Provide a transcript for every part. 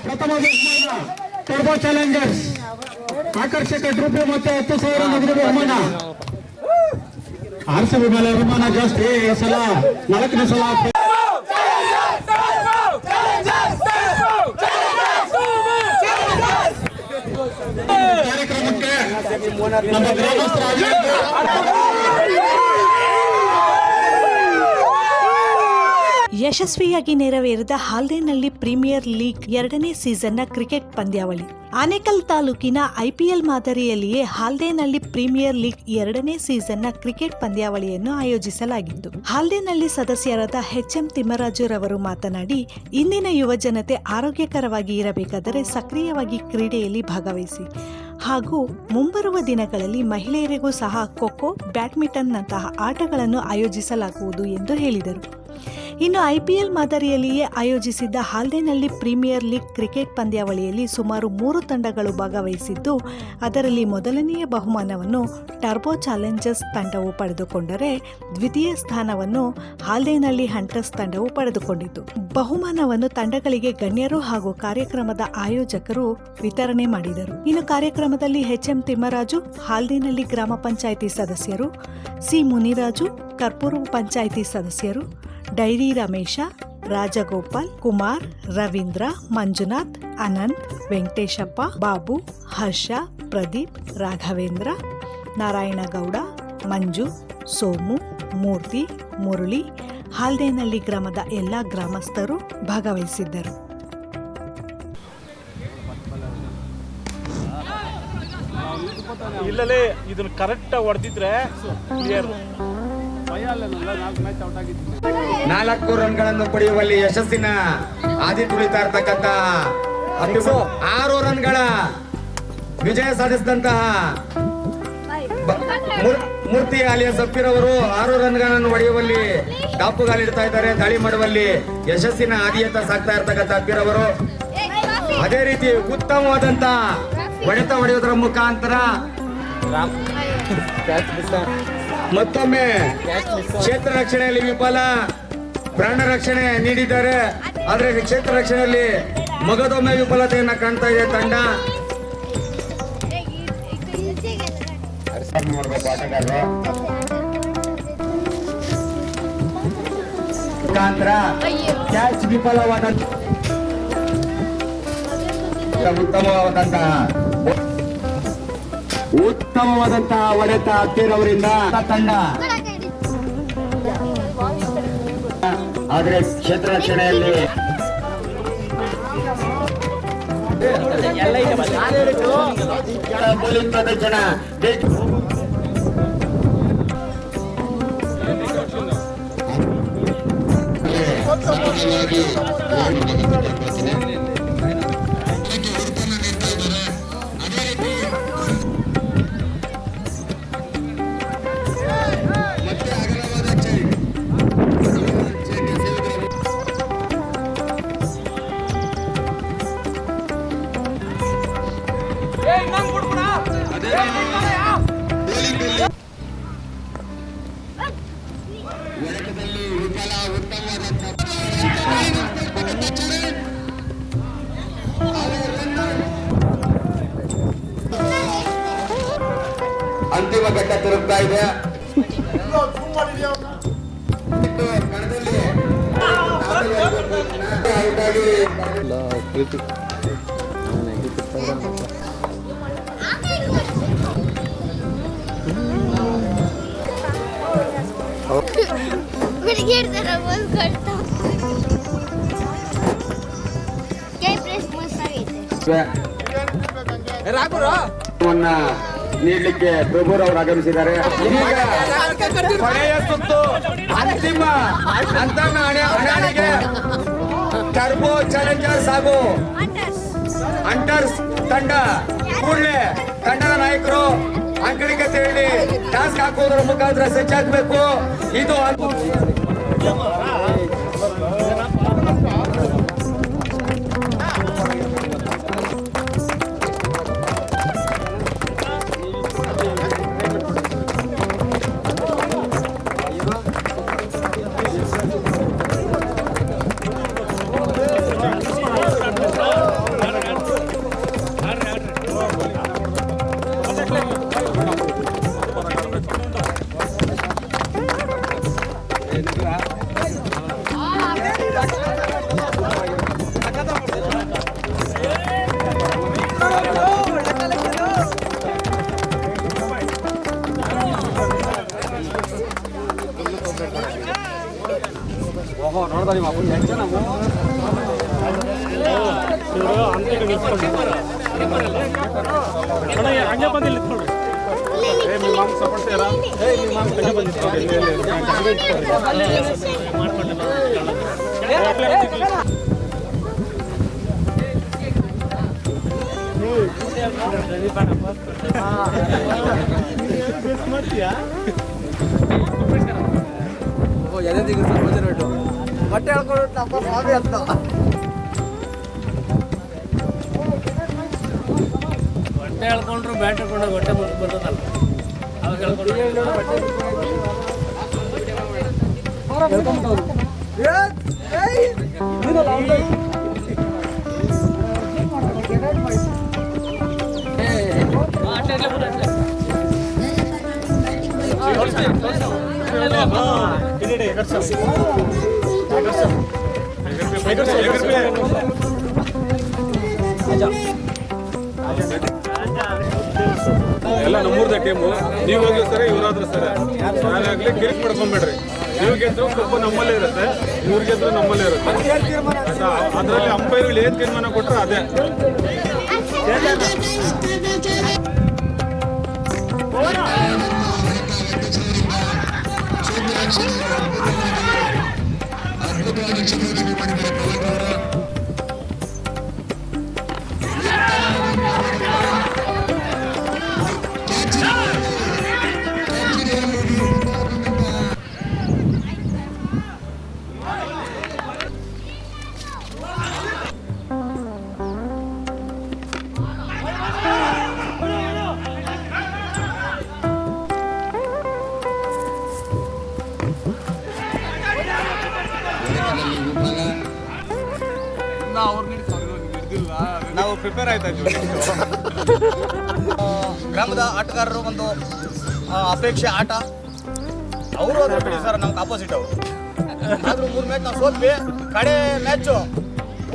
ಪ್ರಥಮ turbo Challengers ಆಕರ್ಷಕ trophy ಮತ್ತೆ ಹತ್ತು ಸಾವಿರ ನಗದು ಬಹುಮಾನ ಆರ್ ಸಿ ಬಿ ಮೇಲೆ ಅಭಿಮಾನ ಜಾಸ್ತಿ ಈ ಸಲ ನಾಲ್ಕನೇ ಸಲ ಕಾರ್ಯಕ್ರಮಕ್ಕೆ ನಮ್ಮ ಗ್ರಾಮಸ್ಥರ ಯಶಸ್ವಿಯಾಗಿ ನೆರವೇರಿದ ಹಾಲ್ದೇನಹಳ್ಳಿ ಪ್ರೀಮಿಯರ್ ಲೀಗ್ ಎರಡನೇ ಸೀಸನ್ನ ಕ್ರಿಕೆಟ್ ಪಂದ್ಯಾವಳಿ. ಆನೇಕಲ್ ತಾಲೂಕಿನ ಐಪಿಎಲ್ ಮಾದರಿಯಲ್ಲಿಯೇ ಹಾಲ್ದೇನಲ್ಲಿ ಪ್ರೀಮಿಯರ್ ಲೀಗ್ ಎರಡನೇ ಸೀಸನ್ನ ಕ್ರಿಕೆಟ್ ಪಂದ್ಯಾವಳಿಯನ್ನು ಆಯೋಜಿಸಲಾಗಿತ್ತು. ಹಾಲ್ದೇನಹಳ್ಳಿ ಸದಸ್ಯರಾದ ಎಚ್ಎಂ ತಿಮ್ಮರಾಜುರವರು ಮಾತನಾಡಿ, ಇಂದಿನ ಯುವ ಜನತೆ ಆರೋಗ್ಯಕರವಾಗಿ ಇರಬೇಕಾದರೆ ಸಕ್ರಿಯವಾಗಿ ಕ್ರೀಡೆಯಲ್ಲಿ ಭಾಗವಹಿಸಿ. ಹಾಗೂ ಮುಂಬರುವ ದಿನಗಳಲ್ಲಿ ಮಹಿಳೆಯರಿಗೂ ಸಹ ಖೋಖೋ ಬ್ಯಾಡ್ಮಿಂಟನ್ನಂತಹ ಆಟಗಳನ್ನು ಆಯೋಜಿಸಲಾಗುವುದು ಎಂದು ಹೇಳಿದರು. ಇನ್ನು ಐಪಿಎಲ್ ಮಾದರಿಯಲ್ಲಿಯೇ ಆಯೋಜಿಸಿದ್ದ ಹಾಲ್ದೇನಹಳ್ಳಿ ಪ್ರೀಮಿಯರ್ ಲೀಗ್ ಕ್ರಿಕೆಟ್ ಪಂದ್ಯಾವಳಿಯಲ್ಲಿ ಸುಮಾರು ಮೂರು ತಂಡಗಳು ಭಾಗವಹಿಸಿದ್ದು, ಅದರಲ್ಲಿ ಮೊದಲನೆಯ ಬಹುಮಾನವನ್ನು ಟರ್ಬೋ ಚಾಲೆಂಜರ್ಸ್ ತಂಡವು ಪಡೆದುಕೊಂಡರೆ ದ್ವಿತೀಯ ಸ್ಥಾನವನ್ನು ಹಾಲ್ದೇನಹಳ್ಳಿ ಹಂಟರ್ಸ್ ತಂಡವು ಪಡೆದುಕೊಂಡಿತು ಬಹುಮಾನವನ್ನು ತಂಡಗಳಿಗೆ ಗಣ್ಯರು ಹಾಗೂ ಕಾರ್ಯಕ್ರಮದ ಆಯೋಜಕರು ವಿತರಣೆ ಮಾಡಿದರು. ಇನ್ನು ಕಾರ್ಯಕ್ರಮದಲ್ಲಿ ಎಚ್ಎಂ ತಿಮ್ಮರಾಜು, ಹಾಲ್ದೇನಹಳ್ಳಿ ಗ್ರಾಮ ಪಂಚಾಯಿತಿ ಸದಸ್ಯರು, ಸಿ ಮುನಿರಾಜು ಕರ್ಪೂರು ಪಂಚಾಯಿತಿ ಸದಸ್ಯರು ಡೈರಿ ರಮೇಶ, ರಾಜಗೋಪಾಲ್, ಕುಮಾರ್, ರವೀಂದ್ರ, ಮಂಜುನಾಥ್, ಅನಂತ್, ವೆಂಕಟೇಶಪ್ಪ, ಬಾಬು, ಹರ್ಷ, ಪ್ರದೀಪ್, ರಾಘವೇಂದ್ರ, ನಾರಾಯಣಗೌಡ, ಮಂಜು, ಸೋಮು, ಮೂರ್ತಿ, ಮುರಳಿ, ಹಾಲ್ದೇನಹಳ್ಳಿ ಗ್ರಾಮದ ಎಲ್ಲ ಗ್ರಾಮಸ್ಥರು ಭಾಗವಹಿಸಿದ್ದರು. ಇಲ್ಲಲೇ ಇದನ್ನ ಕರೆಕ್ಟ್ ಆಗಿ ಹೊಡೆದಿದ್ರೆ ಕ್ಲಿಯರ್ ನಾಲ್ಕು ರನ್ಗಳನ್ನು ಪಡೆಯುವಲ್ಲಿ ಯಶಸ್ಸಿನ ಹಾದಿ ತುಳಿತಾ ಇರ್ತಕ್ಕಂತ ಆರು ರನ್ಗಳ ವಿಜಯ ಸಾಧಿಸಿದಂತಹ ಮೂರ್ತಿ ಆಲಿಯ ಸಫೀರ್ ಅವರು ಆರು ರನ್ಗಳನ್ನು ಹೊಡೆಯುವಲ್ಲಿ ಟಾಪುಗಾಲಿಡ್ತಾ ಇದ್ದಾರೆ. ದಾಳಿ ಮಾಡುವಲ್ಲಿ ಯಶಸ್ಸಿನ ಹಾದಿಯತ್ತ ಸಾಕ್ತಾ ಇರ್ತಕ್ಕಂಥ ಅವರು ಅದೇ ರೀತಿ ಉತ್ತಮವಾದಂತ ಹೊಡೆತ ಹೊಡೆಯೋದ್ರ ಮುಖಾಂತರ ಮತ್ತೊಮ್ಮೆ ಕ್ಷೇತ್ರ ರಕ್ಷಣೆಯಲ್ಲಿ ವಿಫಲ, ಪ್ರಾಣ ರಕ್ಷಣೆ ನೀಡಿದ್ದಾರೆ. ಆದ್ರೆ ಕ್ಷೇತ್ರ ರಕ್ಷಣೆಯಲ್ಲಿ ಮಗದೊಮ್ಮೆ ವಿಫಲತೆಯನ್ನ ಕಾಣ್ತಾ ಇದೆ ತಂಡ. ಮುಖಾಂತರ ಕ್ಯಾಚ್ ಉತ್ತಮವಾದಂತಹ ಉತ್ತಮವಾದಂತಹ ಒಡೆತ ಹತ್ತಿರವರಿಂದ ತಂಡ. ಆದ್ರೆ ಕ್ಷೇತ್ರ ರಕ್ಷಣೆಯಲ್ಲಿ ಬೌಲಿಂಗ್ ಪ್ರದರ್ಶನ ಅಂತಿಮ ನೀಡಲಿಕ್ಕೆ ಪ್ರಭುರವರು ಆಗಮಿಸಿದ್ದಾರೆ. ಈಗ ಕೊನೆಯ ಸುತ್ತು. ಅಂತಿಮ ಹಣೆ ಹಣಾಣಿಗೆ ಟರ್ಬೋ ಚಾಲೆಂಜರ್ಸ್ ಹಾಗೂ ಅಂಟರ್ಸ್ ತಂಡ. ಕೂಡಲೇ ತಂಡದ ನಾಯಕರು ಅಂಕಣಿಗೆ ತೆರಳಿ ಟಾಸ್ಕ್ ಹಾಕೋದ್ರ ಮುಖಾಂತರ ಸಜ್ಜಾಗಬೇಕು ಇದು ಸಪೋರ್ಟ್ ಬಂದು. ಹಂಗೆ ಬಟ್ಟೆ ಹೇಳ್ಕೊಂಡು ನಮ್ಮ ಅಂತ ಬಟ್ಟೆ ಹೇಳ್ಕೊಂಡ್ರು ಬ್ಯಾಟ್ ಬಟ್ಟೆ ಮುರ್ದ್ ಬರ್ತದಲ್ಲ ಅವಾಗ ಹೇಳ್ಕೊಂಡು ಇಡಿ, ಎಲ್ಲ ನಮ್ಮೂರ್ದ ಟೀಮು ನೀವು ಹೋಗಿ ಸರ್ ಇವರಾದ್ರೂ ಸರ್. ನಾನಾಗ್ಲಿ ಕೇಕ್ ಮಾಡ್ಕೊಂಬೇಡ್ರಿ ನೀವು ಗೆದ್ರು ಕಪ್ಪು ನಮ್ಮಲ್ಲೇ ಇರುತ್ತೆ, ಇವ್ರು ಗೆದ್ರು ನಮ್ಮಲ್ಲೇ ಇರುತ್ತೆ. ಅದರಲ್ಲಿ ಅಂಪೈರ್ಗಳು ಏನ್ ತೀರ್ಮಾನ ಕೊಟ್ಟರು ಅದೇ. ಪ್ರಿಪೇರ್ ಆಯ್ತಾ ಗ್ರಾಮದ ಆಟಗಾರರು ಒಂದು ಅಪೇಕ್ಷೆ ಆಟ. ಅವರು ಅದ್ರ ಬಿಡಿ ಸರ್, ನಮ್ಗೆ ಆಪೋಸಿಟ್ ಅವರು. ಆದ್ರೂ ಮೂರು ಮ್ಯಾಚ್ ನಾವು ಸೋತ್ವಿ. ಕಡೆ ಮ್ಯಾಚು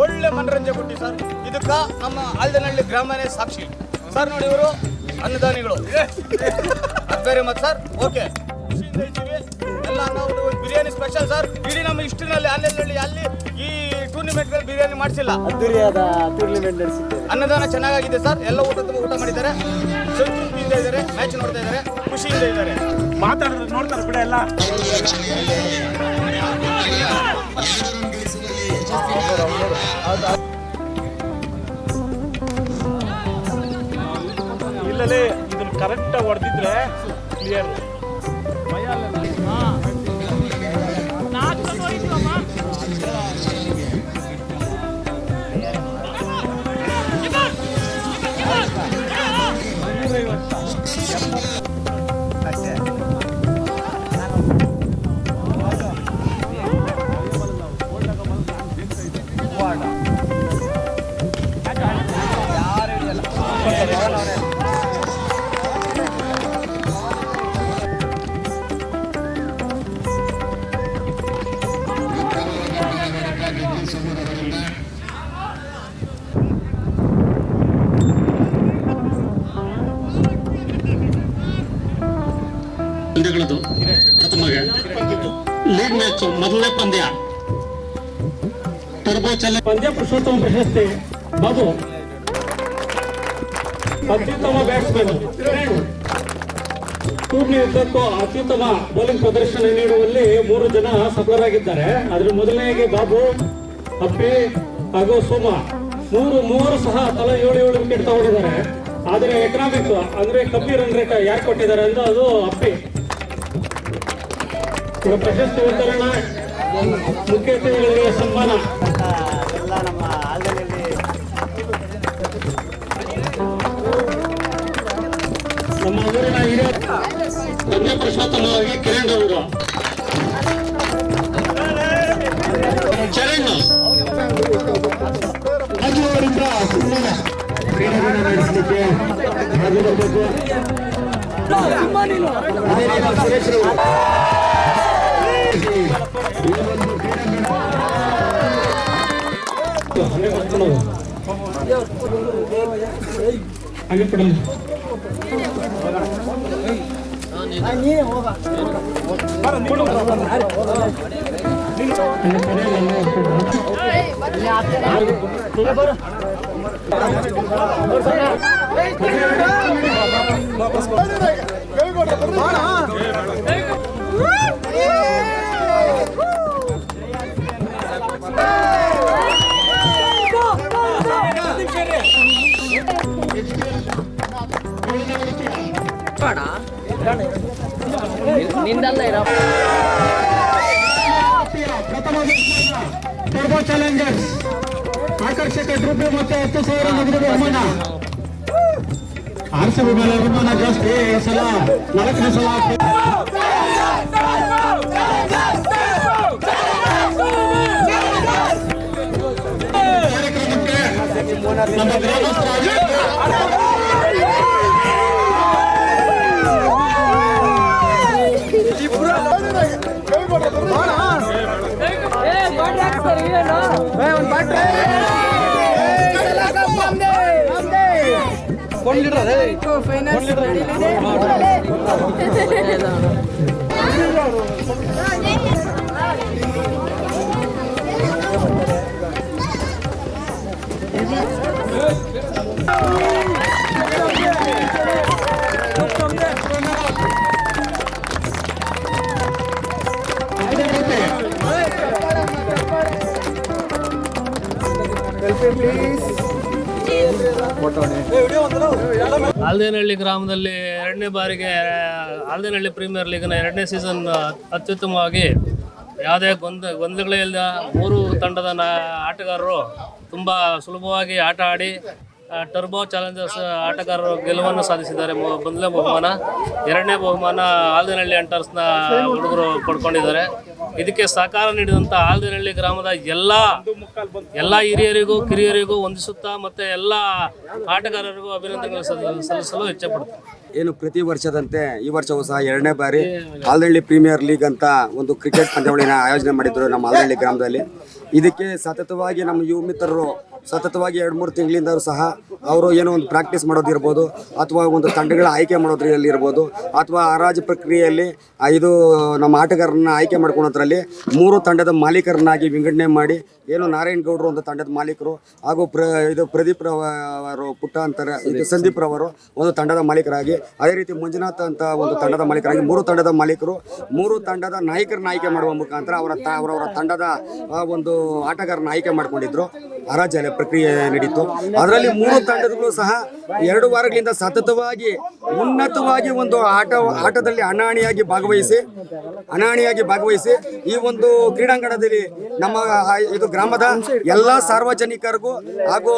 ಒಳ್ಳೆ ಮನರಂಜನೆ ಕೊಟ್ಟಿ ಸರ್. ಇದಕ್ಕ ನಮ್ಮ ಆಲ್ದನಹಳ್ಳಿ ಗ್ರಾಮನೇ ಸಾಕ್ಷಿ. ಸರ್ ನೋಡಿ ಇವರು, ಅನ್ನದಾನಿಗಳು. ಬೇರೆ ಮತ್ತೆ ಸರ್. ಓಕೆ ಎಲ್ಲ ನಾವು ಬಿರಿಯಾನಿ ಸ್ಪೆಷಲ್ ಸರ್. ಇಡೀ ನಮ್ಮ ಇಷ್ಟಿನಲ್ಲಿ ಆಲ್ದನಹಳ್ಳಿ ಅಲ್ಲಿ ಈ ಟೂರ್ನಿಮೆಂಟ್ ಬಿರಿಯಾನಿ ಮಾಡಿಸಿಲ್ಲ. ಅನ್ನದಾನ ಚೆನ್ನಾಗಿದೆ ಸರ್. ಎಲ್ಲ ಊಟ ತುಂಬ ಊಟ ಮಾಡಿದ್ದಾರೆ. ಸಂತೃಪ್ತಿಯಿಂದ ಇದ್ದಾರೆ ಮ್ಯಾಚ್ ನೋಡ್ತಾ ಇದ್ದಾರೆ ಖುಷಿಯಿಂದ ಇದ್ದಾರೆ. ಮಾತಾಡಿದ್ರೆ ನೋಡ್ತಾರೆ ಕೂಡ ಎಲ್ಲ. ಇಲ್ಲಲೇ ಇದನ್ನ ಕರೆಕ್ಟಾಗಿ ಹೊಡೆದಿದ್ರೆ ಕ್ಲಿಯರ್ Yep. ಪಂದ್ಯಗಳದು. ಪ್ರಥಮಗೆ ಲೀಗ್ ಮ್ಯಾಚ್ ಮೊದಲನೇ ಪಂದ್ಯ. ಟರ್ಬೋ ಚಲ ಪಂದ್ಯ ಪುರುಷೋತ್ತಮ ಪ್ರಶಸ್ತಿ ಬಾಬು ಅತ್ಯುತ್ತಮ ಬ್ಯಾಟ್ಸ್ಮನ್ ಟೂರ್ನಿ ಉದ್ದಕ್ಕೂ ಅತ್ಯುತ್ತಮ ಬೌಲಿಂಗ್ ಪ್ರದರ್ಶನ ನೀಡುವಲ್ಲಿ ಮೂರು ಜನ ಸಫಲರಾಗಿದ್ದಾರೆ. ಅದ್ರ ಮೊದಲನೇಗೆ ಬಾಬು, ಅಪ್ಪಿ ಹಾಗೂ ಸೋಮ. ಮೂರು ಮೂವರು ಸಹ ತಲಾ ಏಳು ಏಳು ವಿಕೆಟ್ ತಗೊಂಡಿದ್ದಾರೆ. ಆದರೆ ಎಕನಾಮಿಕ್ ಅಂದ್ರೆ ಕಮ್ಮಿ ರನ್ ರೇಟ್ ಯಾರು ಕೊಟ್ಟಿದ್ದಾರೆ ಅಂದ್ರೆ ಅದು ಅಪ್ಪಿ. ಪ್ರಶಸ್ತಿ ವಿತರಣಾ ಮುಖ್ಯ ಅತಿಥಿಗಳಿಗೆ ಸನ್ಮಾನ. ಎಲ್ಲ ನಮ್ಮ ಆಲ್ದನಲ್ಲಿ ನಮ್ಮ ಊರಿನ ಹಿರಿಯ ಪಂದ್ಯ ಪ್ರಶಾಂತವಾಗಿ ಕಿರಣ್ ಅವರು. ಚರಣ್. ರಾಜ್ಯವರಿಂದ ಕ್ರೀಡೆಗಳನ್ನು ನಡೆಸಲಿಕ್ಕೆ ಅದೇ ರೀತಿ ಸುರೇಶ್ ರವರು. ಈ ನಿಂದಲ್ಲ ಪ್ರಥಮ ಟರ್ಬೋ ಚಾಲೆಂಜರ್ಸ್ ಆಕರ್ಷಕ ಟ್ರೋಫಿ ಮತ್ತೆ ಹತ್ತು ಸಾವಿರ ನಗದು ಅಮ್ಮನ ಆರ್ ಸಿ ಮೇಲೆ ಅಭಿಮಾನ ಜಾಸ್ತಿ. ಸಲ ನಾಲ್ಕನೇ ಸಲ ಕಾರ್ಯಕ್ರಮಕ್ಕೆ ನಮ್ಮ ಗ್ರಾಮಸ್ಥರ please. ಆಲ್ದೇನಹಳ್ಳಿ ಗ್ರಾಮದಲ್ಲಿ ಎರಡನೇ ಬಾರಿಗೆ ಆಲ್ದೇನಹಳ್ಳಿ ಪ್ರೀಮಿಯರ್ ಲೀಗ್ನ ಎರಡನೇ ಸೀಸನ್ ಅತ್ಯುತ್ತಮವಾಗಿ ಯಾವುದೇ ಗೊಂದ, ಗೊಂದಲಗಳೇ ಇಲ್ಲದ ಮೂರು ತಂಡದ ಆಟಗಾರರು ತುಂಬ ಸುಲಭವಾಗಿ ಆಟ ಆಡಿ ಟರ್ಬೋ ಚಾಲೆಂಜರ್ಸ್ ಆಟಗಾರರು ಗೆಲುವನ್ನು ಸಾಧಿಸಿದ್ದಾರೆ. ಮೊದಲನೇ ಬಹುಮಾನ. ಎರಡನೇ ಬಹುಮಾನ ಆಲ್ದೇನಹಳ್ಳಿ ಅಂಟರ್ಸ್ನ ಹುಡುಗರು ಪಡ್ಕೊಂಡಿದ್ದಾರೆ. ಇದಕ್ಕೆ ಸಹಕಾರ ನೀಡಿದಂತ ಆಲ್ದೇನಹಳ್ಳಿ ಗ್ರಾಮದ ಎಲ್ಲ ಎಲ್ಲ ಹಿರಿಯರಿಗೂ, ಕಿರಿಯರಿಗೂ ವಂದಿಸುತ್ತಾ ಮತ್ತೆ ಎಲ್ಲ ಆಟಗಾರರಿಗೂ ಅಭಿನಂದನೆಗಳು ಸಲ್- ಸಲ್ಲಿಸಲು ಇಚ್ಛೆಪಡ್ತೀನಿ. ಏನು ಪ್ರತಿ ವರ್ಷದಂತೆ ಈ ವರ್ಷವೂ ಸಹ ಎರಡನೇ ಬಾರಿ ಆಲ್ದಹಳ್ಳಿ ಪ್ರೀಮಿಯರ್ ಲೀಗ್ ಅಂತ ಒಂದು ಕ್ರಿಕೆಟ್ ಪಂದ್ಯಾವಳಿನ ಆಯೋಜನೆ ಮಾಡಿದ್ರು ನಮ್ಮ ಆಲ್ದಹಳ್ಳಿ ಗ್ರಾಮದಲ್ಲಿ. ಇದಕ್ಕೆ ಸತತವಾಗಿ ನಮ್ಮ ಯುವ ಮಿತ್ರರು ಸತತವಾಗಿ ಎರಡು ಮೂರು ತಿಂಗಳಿಂದ ಸಹ ಅವರು ಏನೋ ಒಂದು ಪ್ರಾಕ್ಟೀಸ್ ಮಾಡೋದಿರ್ಬೋದು, ಅಥವಾ ಒಂದು ತಂಡಗಳ ಆಯ್ಕೆ ಮಾಡೋದ್ರಲ್ಲಿ ಇರ್ಬೋದು ಅಥವಾ ಹರಾಜು ಪ್ರಕ್ರಿಯೆಯಲ್ಲಿ ಐದು ನಮ್ಮ ಆಟಗಾರರನ್ನ ಆಯ್ಕೆ ಮಾಡ್ಕೊಳೋದ್ರಲ್ಲಿ ಮೂರು ತಂಡದ ಮಾಲೀಕರನ್ನಾಗಿ ವಿಂಗಡಣೆ ಮಾಡಿ, ಏನು ನಾರಾಯಣ್ ಗೌಡರು ಒಂದು ತಂಡದ ಮಾಲೀಕರು, ಹಾಗೂ ಪ್ರ, ಇದು ಪ್ರದೀಪ್ ಅವರು ಪುಟ್ಟ ಅಂತಾರೆ, ಇದು ಸಂದೀಪ್ ರವರು ಒಂದು ತಂಡದ ಮಾಲೀಕರಾಗಿ, ಅದೇ ರೀತಿ ಮಂಜುನಾಥ್ ಅಂತ ಒಂದು ತಂಡದ ಮಾಲೀಕರಾಗಿ ಮೂರು ತಂಡದ ಮಾಲೀಕರು, ಮೂರು ತಂಡದ ನಾಯಕರನ್ನ ಆಯ್ಕೆ ಮಾಡುವ ಮುಖಾಂತರ ಅವರ ತ- ಅವರವರ ತಂಡದ ಒಂದು ಆಟಗಾರನ ಆಯ್ಕೆ ಮಾಡಿಕೊಂಡಿದ್ರು. ಹರಾಜು ಪ್ರಕ್ರಿಯೆ ನಡೀತು. ಅದರಲ್ಲಿ ಮೂರು ತಂಡಗಳು ಸಹ ಎರಡು ವಾರಗಳಿಂದ ಸತತವಾಗಿ, ಉನ್ನತವಾಗಿ ಒಂದು ಆಟ, ಆಟದಲ್ಲಿ ಅನಾಣಿಯಾಗಿ ಭಾಗವಹಿಸಿ ಅನಾಣಿಯಾಗಿ ಭಾಗವಹಿಸಿ ಈ ಒಂದು ಕ್ರೀಡಾಂಗಣದಲ್ಲಿ ನಮ್ಮ ಇದು ಗ್ರಾಮದ ಎಲ್ಲ ಸಾರ್ವಜನಿಕರಿಗೂ ಹಾಗೂ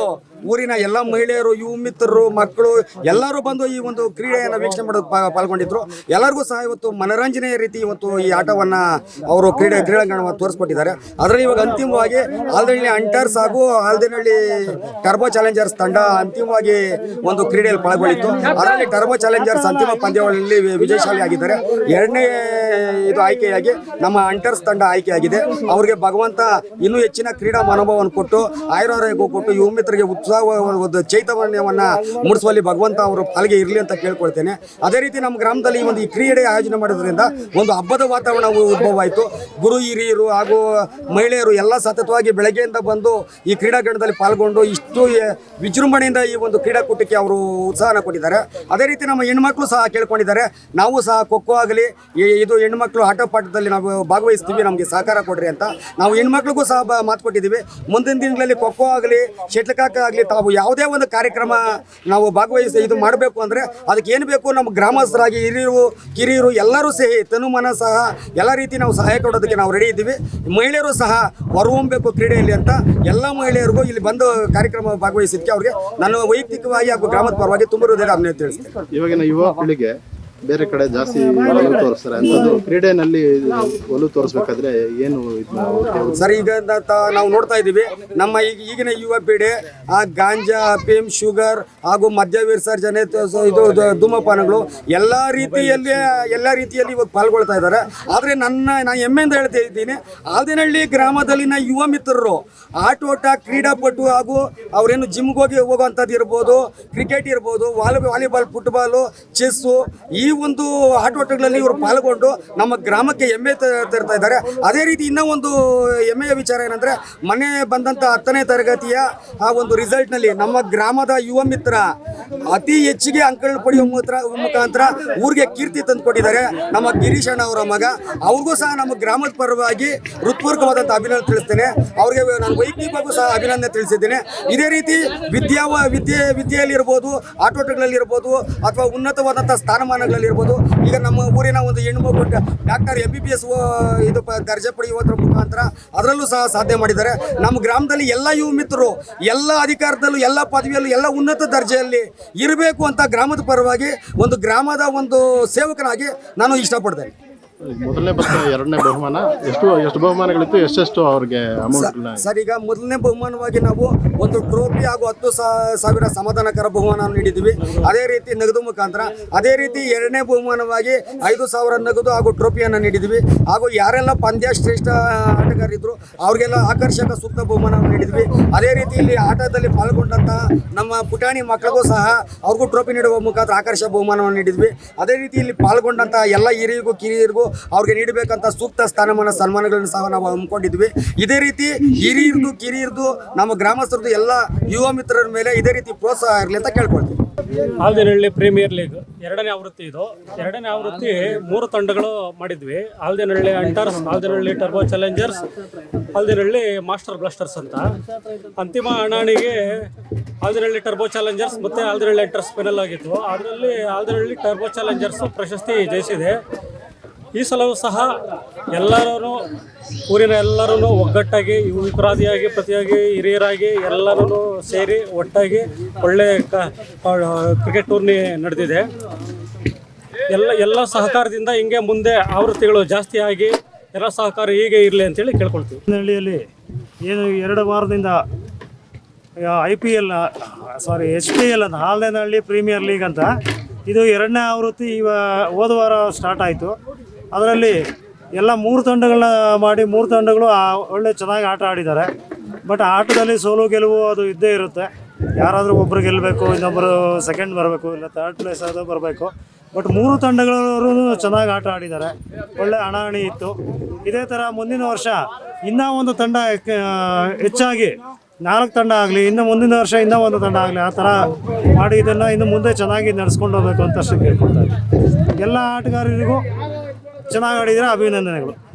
ಊರಿನ ಎಲ್ಲ ಮಹಿಳೆಯರು, ಯುವ ಮಿತ್ರರು, ಮಕ್ಕಳು, ಎಲ್ಲರೂ ಬಂದು ಈ ಒಂದು ಕ್ರೀಡೆಯನ್ನು ವೀಕ್ಷಣೆ ಮಾಡೋದು ಪಾಲ್ಗೊಂಡಿದ್ರು. ಎಲ್ಲರಿಗೂ ಸಹ ಇವತ್ತು ಮನರಂಜನೆಯ ರೀತಿ ಇವತ್ತು ಈ ಆಟವನ್ನ ಅವರು ಕ್ರೀಡೆ ಕ್ರೀಡಾಂಗಣವನ್ನು ತೋರಿಸ್ಕೊಟ್ಟಿದ್ದಾರೆ. ಅದರಲ್ಲಿ ಇವಾಗ ಅಂತಿಮವಾಗಿ ಆಲ್ದಹಳ್ಳಿ ಅಂಟರ್ಸ್ ಹಾಗೂ ಆಲ್ದಹಳ್ಳಿ ಟರ್ಬೋ ಚಾಲೆಂಜರ್ಸ್ ತಂಡ ಅಂತಿಮವಾಗಿ ಒಂದು ಕ್ರೀಡೆಯಲ್ಲಿ ಪಾಲ್ಗೊಂಡಿತ್ತು ಅದರಲ್ಲಿ ಟರ್ಬೋ ಚಾಲೆಂಜರ್ಸ್ ಅಂತಿಮ ಪಂದ್ಯಾವಳಿಯಲ್ಲಿ ವಿಜಯಶಾಲಿ ಆಗಿದ್ದಾರೆ. ಎರಡನೇ ಇದು ಆಯ್ಕೆಯಾಗಿ ನಮ್ಮ ಅಂಟರ್ಸ್ ತಂಡ ಆಯ್ಕೆಯಾಗಿದೆ. ಅವರಿಗೆ ಭಗವಂತ ಇನ್ನೂ ಹೆಚ್ಚಿನ ಕ್ರೀಡಾ ಮನೋಭಾವವನ್ನು ಕೊಟ್ಟು ಆಯುರಾರೋಗ್ಯ ಕೊಟ್ಟು, ಯುವ ಮಿತ್ರರಿಗೆ ಒಂದು ಚೈತನ್ಯವನ್ನ ಮೂಡಿಸುವಲ್ಲಿ ಭಗವಂತ ಅವರು ಪಾಲ್ಗೆ ಇರಲಿ ಅಂತ ಕೇಳ್ಕೊಳ್ತೇನೆ. ಅದೇ ರೀತಿ ನಮ್ಮ ಗ್ರಾಮದಲ್ಲಿ ಒಂದು ಈ ಕ್ರೀಡೆ ಆಯೋಜನೆ ಮಾಡೋದ್ರಿಂದ ಒಂದು ಹಬ್ಬದ ವಾತಾವರಣ ಉದ್ಭವ ಆಯಿತು ಗುರು ಹಿರಿಯರು ಹಾಗೂ ಮಹಿಳೆಯರು ಎಲ್ಲ ಸತತವಾಗಿ ಬೆಳಗ್ಗೆಯಿಂದ ಬಂದು ಈ ಕ್ರೀಡಾಂಗಣದಲ್ಲಿ ಪಾಲ್ಗೊಂಡು ಇಷ್ಟು ವಿಜೃಂಭಣೆಯಿಂದ ಈ ಒಂದು ಕ್ರೀಡಾಕೂಟಕ್ಕೆ ಅವರು ಉತ್ಸಾಹನ ಕೊಟ್ಟಿದ್ದಾರೆ. ಅದೇ ರೀತಿ ನಮ್ಮ ಹೆಣ್ಮಕ್ಳು ಸಹ ಕೇಳ್ಕೊಂಡಿದ್ದಾರೆ. ನಾವು ಸಹ ಖೋಖೋ ಆಗಲಿ ಇದು ಹೆಣ್ಮಕ್ಳು ಆಟ ಪಾಠದಲ್ಲಿ ನಾವು ಭಾಗವಹಿಸ್ತೀವಿ, ನಮಗೆ ಸಹಕಾರ ಕೊಡ್ರಿ ಅಂತ. ನಾವು ಹೆಣ್ಮಕ್ಳಿಗೂ ಸಹ ಮಾತು ಕೊಟ್ಟಿದ್ದೀವಿ. ಮುಂದಿನ ದಿನಗಳಲ್ಲಿ ಖೋಖೋ ಆಗಲಿ ಶೆಟ್ಲ್ಕಾಕ್ ಆಗಲಿ ತಾವು ಯಾವುದೇ ಒಂದು ಕಾರ್ಯಕ್ರಮ ನಾವು ಭಾಗವಹಿಸಿ ಇದು ಮಾಡಬೇಕು ಅಂದರೆ ಅದಕ್ಕೆ ಏನು ಬೇಕು? ನಮ್ಮ ಗ್ರಾಮಸ್ಥರಾಗಿ ಹಿರಿಯರು, ಕಿರಿಯರು ಎಲ್ಲರೂ ಸೇರಿ ತನುಮನ ಸಹ ಎಲ್ಲ ರೀತಿ ನಾವು ಸಹಾಯ ಕೊಡೋದಕ್ಕೆ ನಾವು ರೆಡಿ ಇದ್ದೀವಿ. ಮಹಿಳೆಯರು ಸಹ ಹೊರಹೊಮ್ಮಬೇಕು ಕ್ರೀಡೆಯಲ್ಲಿ ಅಂತ ಎಲ್ಲ ಮಹಿಳೆಯರಿಗೂ ಇಲ್ಲಿ ಬಂದು ಕಾರ್ಯಕ್ರಮ ಭಾಗವಹಿಸಿದ್ದಕ್ಕೆ ಅವ್ರಿಗೆ ನಾನು ವೈಯಕ್ತಿಕವಾಗಿ ಹಾಗೂ ಗ್ರಾಮದ ಪರವಾಗಿ ತುಂಬ ಹೃದಯದ ಅಭಿನಂದನೆ ತಿಳಿಸ್ತೇನೆ. ಇವಾಗಿನ ಯುವ ಪೀಳಿಗೆ ಬೇರೆ ಕಡೆ ಜಾಸ್ತಿ ಒಲವು ತೋರಿಸ್ತಾರೆ ಅಂತದ್ದು ಕ್ರೀಡೆನಲ್ಲಿ ಒಲವು ತೋರಿಸ್ಬೇಕಾದ್ರೆ ಏನು ಸರ್, ಈಗ ನಾವು ನೋಡ್ತಾ ಇದ್ದೀವಿ. ನಮ್ಮ ಈಗ ಈಗಿನ ಯುವ ಪೀಡೆ, ಆ ಗಾಂಜಾ ಅಫೀಮ್ ಶುಗರ್ ಹಾಗೂ ಮದ್ಯ ವಿಸರ್ಜನೆ ಇದು ಧೂಮಪಾನಗಳು ಎಲ್ಲ ರೀತಿಯಲ್ಲಿ ಎಲ್ಲ ರೀತಿಯಲ್ಲಿ ಇವಾಗ ಪಾಲ್ಗೊಳ್ತಾ ಇದ್ದಾರೆ. ಆದರೆ ನನ್ನ ನಾನು ಹೆಮ್ಮೆಯಿಂದ ಹೇಳ್ತಾ ಇದ್ದೀನಿ, ಆದಿನಹಳ್ಳಿ ಗ್ರಾಮದಲ್ಲಿನ ಯುವ ಮಿತ್ರರು, ಆಟೋಟ, ಕ್ರೀಡಾಪಟು ಹಾಗೂ ಅವರೇನು ಜಿಮ್ಗೆ ಹೋಗಿ ಹೋಗುವಂಥದ್ದು ಇರ್ಬೋದು, ಕ್ರಿಕೆಟ್ ಇರ್ಬೋದು, ವಾಲಿ ವಾಲಿಬಾಲ್, ಫುಟ್ಬಾಲು, ಚೆಸ್ಸು, ಈ ಈ ಒಂದು ಆಟೋಟಗಳಲ್ಲಿ ಇವರು ಪಾಲ್ಗೊಂಡು ನಮ್ಮ ಗ್ರಾಮಕ್ಕೆ ಹೆಮ್ಮೆ ತರ್ತಾ ಇದ್ದಾರೆ. ಅದೇ ರೀತಿ ಇನ್ನೂ ಒಂದು ಹೆಮ್ಮೆಯ ವಿಚಾರ ಏನಂದ್ರೆ, ಮನೆ ಬಂದಂತ ಹತ್ತನೇ ತರಗತಿಯ ಆ ಒಂದು ರಿಸಲ್ಟ್ನಲ್ಲಿ ನಮ್ಮ ಗ್ರಾಮದ ಯುವ ಮಿತ್ರ ಅತಿ ಹೆಚ್ಚಿಗೆ ಅಂಕಗಳನ್ನು ಪಡೆಯುವ ಮುಖಾಂತರ ಊರಿಗೆ ಕೀರ್ತಿ ತಂದುಕೊಟ್ಟಿದ್ದಾರೆ. ನಮ್ಮ ಗಿರೀಶ್ ಅವರ ಮಗ. ಅವ್ರಿಗೂ ಸಹ ನಮ್ಮ ಗ್ರಾಮದ ಪರವಾಗಿ ಹೃತ್ಪೂರ್ವಕವಾದಂಥ ಅಭಿನಂದನೆ ತಿಳಿಸ್ತೇನೆ. ಅವ್ರಿಗೆ ನಾನು ವೈಯಕ್ತಿಕವಾಗೂ ಸಹ ಅಭಿನಂದನೆ ತಿಳಿಸಿದ್ದೇನೆ. ಇದೇ ರೀತಿ ವಿದ್ಯಾವ, ವಿದ್ಯೆ, ವಿದ್ಯೆಯಲ್ಲಿರ್ಬೋದು ಆಟೋಟಗಳಲ್ಲಿರ್ಬೋದು ಅಥವಾ ಉನ್ನತವಾದಂಥ ಸ್ಥಾನಮಾನಗಳಲ್ಲಿರ್ಬೋದು ಈಗ ನಮ್ಮ ಊರಿನ ಒಂದು ಹೆಣ್ಮಗು doctor M B B S ಇದು ದರ್ಜೆ ಪಡೆಯುವುದರ ಮುಖಾಂತರ ಅದರಲ್ಲೂ ಸಹ ಸಾಧ್ಯ ಮಾಡಿದ್ದಾರೆ. ನಮ್ಮ ಗ್ರಾಮದಲ್ಲಿ ಎಲ್ಲ ಯುವ ಮಿತ್ರರು, ಎಲ್ಲ ಅಧಿಕಾರದಲ್ಲೂ, ಎಲ್ಲ ಪದವಿಯಲ್ಲೂ, ಎಲ್ಲ ಉನ್ನತ ದರ್ಜೆಯಲ್ಲಿ ಇರಬೇಕು ಅಂತ ಗ್ರಾಮದ ಪರವಾಗಿ ಒಂದು ಗ್ರಾಮದ ಒಂದು ಸೇವಕನಾಗಿ ನಾನು ಇಷ್ಟಪಡ್ತೇನೆ. ಮೊದಲನೇ ಬಸ್ ಎರಡನೇ ಬಹುಮಾನ. ಎಷ್ಟು ಎಷ್ಟು ಬಹುಮಾನಗಳಿತ್ತು ಎಷ್ಟೆಷ್ಟು ಅವ್ರಿಗೆ ಅಮೌಂಟ್ ಸರ್ ಈಗ ಮೊದಲನೇ ಬಹುಮಾನವಾಗಿ ನಾವು ಒಂದು ಟ್ರೋಫಿ ಹಾಗೂ ಹತ್ತು ಸಾವಿರ ಸಮಾಧಾನಕರ ಬಹುಮಾನ ನೀಡಿದ್ವಿ ಅದೇ ರೀತಿ ನಗದು ಮುಖಾಂತರ ಅದೇ ರೀತಿ ಎರಡನೇ ಬಹುಮಾನವಾಗಿ ಐದು ಸಾವಿರ ನಗದು ಹಾಗೂ ಟ್ರೋಫಿಯನ್ನು ನೀಡಿದ್ವಿ ಹಾಗೂ ಯಾರೆಲ್ಲ ಪಂದ್ಯ ಶ್ರೇಷ್ಠ ಆಟಗಾರರಿದ್ರು ಅವ್ರಿಗೆಲ್ಲ ಆಕರ್ಷಕ ಸೂಕ್ತ ಬಹುಮಾನವನ್ನು ನೀಡಿದ್ವಿ ಅದೇ ರೀತಿ ಇಲ್ಲಿ ಆಟದಲ್ಲಿ ಪಾಲ್ಗೊಂಡಂತಹ ನಮ್ಮ ಪುಟಾಣಿ ಮಕ್ಕಳಿಗೂ ಸಹ ಅವ್ರಿಗೂ ಟ್ರೋಫಿ ನೀಡುವ ಮುಖಾಂತರ ಆಕರ್ಷಕ ಬಹುಮಾನವನ್ನು ನೀಡಿದ್ವಿ ಅದೇ ರೀತಿ ಇಲ್ಲಿ ಪಾಲ್ಗೊಂಡಂತಹ ಎಲ್ಲ ಹಿರಿಯರಿಗೂ ಕಿರಿಯರಿಗೂ ಅವ್ರಿಗೆ ನೀಡಬೇಕಂತ ಸೂಕ್ತ ಸ್ಥಾನಮಾನ ಸನ್ಮಾನಗಳನ್ನು ಸಹ ನಾವು ಹಮ್ಮಿಕೊಂಡಿದ್ವಿ. ಇದೇ ರೀತಿ ಹಿರಿಯರ್ದು ಕಿರಿಯರ್ದು ನಮ್ಮ ಗ್ರಾಮಸ್ಥರದ್ದು ಎಲ್ಲ ಯುವ ಮಿತ್ರರ ಮೇಲೆ ಇದೇ ರೀತಿ ಪ್ರೋತ್ಸಾಹ ಇರಲಿ ಅಂತ ಕೇಳ್ಕೊಳ್ತೀವಿ. ಆಲ್ದೇನಹಳ್ಳಿ ಪ್ರೀಮಿಯರ್ ಲೀಗ್ ಎರಡನೇ ಆವೃತ್ತಿ ಇದು. ಎರಡನೇ ಆವೃತ್ತಿ ಮೂರು ತಂಡಗಳು ಮಾಡಿದ್ವಿ. Aldenahalli hunters Aldenahalli turbo challengers Aldenahalli master blasters ಅಂತ. ಅಂತಿಮ ಹಣಾಣಿಗೆ ಆಲ್ದೇನಹಳ್ಳಿ ಟರ್ಬೋ ಚಾಲೆಂಜರ್ಸ್ ಮತ್ತು ಆಲ್ದೇನಹಳ್ಳಿ ಅಂಟರ್ಸ್ ಫೈನಲ್ ಆಗಿತ್ತು ಅದರಲ್ಲಿ ಆಲ್ದೇನಹಳ್ಳಿ ಟರ್ಬೋ ಚಾಲೆಂಜರ್ಸ್ ಪ್ರಶಸ್ತಿ ಜಯಿಸಿದೆ. ಈ ಸಲವೂ ಸಹ ಎಲ್ಲರೂ ಊರಿನ ಎಲ್ಲರೂ ಒಗ್ಗಟ್ಟಾಗಿ ಯುವಕರಾದಿಯಾಗಿ ಪ್ರತಿಯಾಗಿ ಹಿರಿಯರಾಗಿ ಎಲ್ಲರೂ ಸೇರಿ ಒಟ್ಟಾಗಿ ಒಳ್ಳೆ ಕ್ರಿಕೆಟ್ ಟೂರ್ನಿ ನಡೆದಿದೆ. ಎಲ್ಲ ಎಲ್ಲ ಸಹಕಾರದಿಂದ ಹಿಂಗೆ ಮುಂದೆ ಆವೃತ್ತಿಗಳು ಜಾಸ್ತಿ ಆಗಿ ಎಲ್ಲ ಸಹಕಾರ ಹೀಗೆ ಇರಲಿ ಅಂತೇಳಿ ಕೇಳ್ಕೊಳ್ತೀವಿ. ಹಳ್ಳಿಯಲ್ಲಿ ಏನು ಎರಡು ವಾರದಿಂದ I P L sorry H P L ಅಂತ ಹಾಲ್ದೇನಹಳ್ಳಿ ಪ್ರೀಮಿಯರ್ ಲೀಗ್ ಅಂತ. ಇದು ಎರಡನೇ ಆವೃತ್ತಿ ಇವ, ಹೋದ ವಾರ ಸ್ಟಾರ್ಟ್ ಆಯಿತು. ಅದರಲ್ಲಿ ಎಲ್ಲ ಮೂರು ತಂಡಗಳನ್ನ ಮಾಡಿ ಮೂರು ತಂಡಗಳು ಒಳ್ಳೆ ಚೆನ್ನಾಗಿ ಆಟ ಆಡಿದ್ದಾರೆ. ಬಟ್ ಆಟದಲ್ಲಿ ಸೋಲು ಗೆಲುವು ಅದು ಇದ್ದೇ ಇರುತ್ತೆ. ಯಾರಾದರೂ ಒಬ್ಬರು ಗೆಲ್ಲಬೇಕು ಇನ್ನೊಬ್ಬರು ಸೆಕೆಂಡ್ ಬರಬೇಕು, ಇಲ್ಲ ಥರ್ಡ್ ಪ್ಲೇಸ್ ಆದರೂ ಬರಬೇಕು. ಬಟ್ ಮೂರು ತಂಡಗಳವರು ಚೆನ್ನಾಗಿ ಆಟ ಆಡಿದ್ದಾರೆ. ಒಳ್ಳೆ ಹಣಾಹಣಿ ಇತ್ತು. ಇದೇ ಥರ ಮುಂದಿನ ವರ್ಷ ಇನ್ನೂ ಒಂದು ತಂಡ ಹೆಚ್ಚಾಗಿ ನಾಲ್ಕು ತಂಡ ಆಗಲಿ, ಇನ್ನು ಮುಂದಿನ ವರ್ಷ ಇನ್ನೂ ಒಂದು ತಂಡ ಆಗಲಿ, ಆ ಥರ ಮಾಡಿ ಇದನ್ನು ಇನ್ನು ಮುಂದೆ ಚೆನ್ನಾಗಿ ನಡೆಸ್ಕೊಂಡು ಹೋಗ್ಬೇಕು ಅಂತ ಅಷ್ಟೇ ಕೇಳ್ಕೊಳ್ತಾ ಎಲ್ಲ ಆಟಗಾರರಿಗೂ ಚೆನ್ನಾಗಿ ಆಡಿದರೆ ಅಭಿನಂದನೆಗಳು.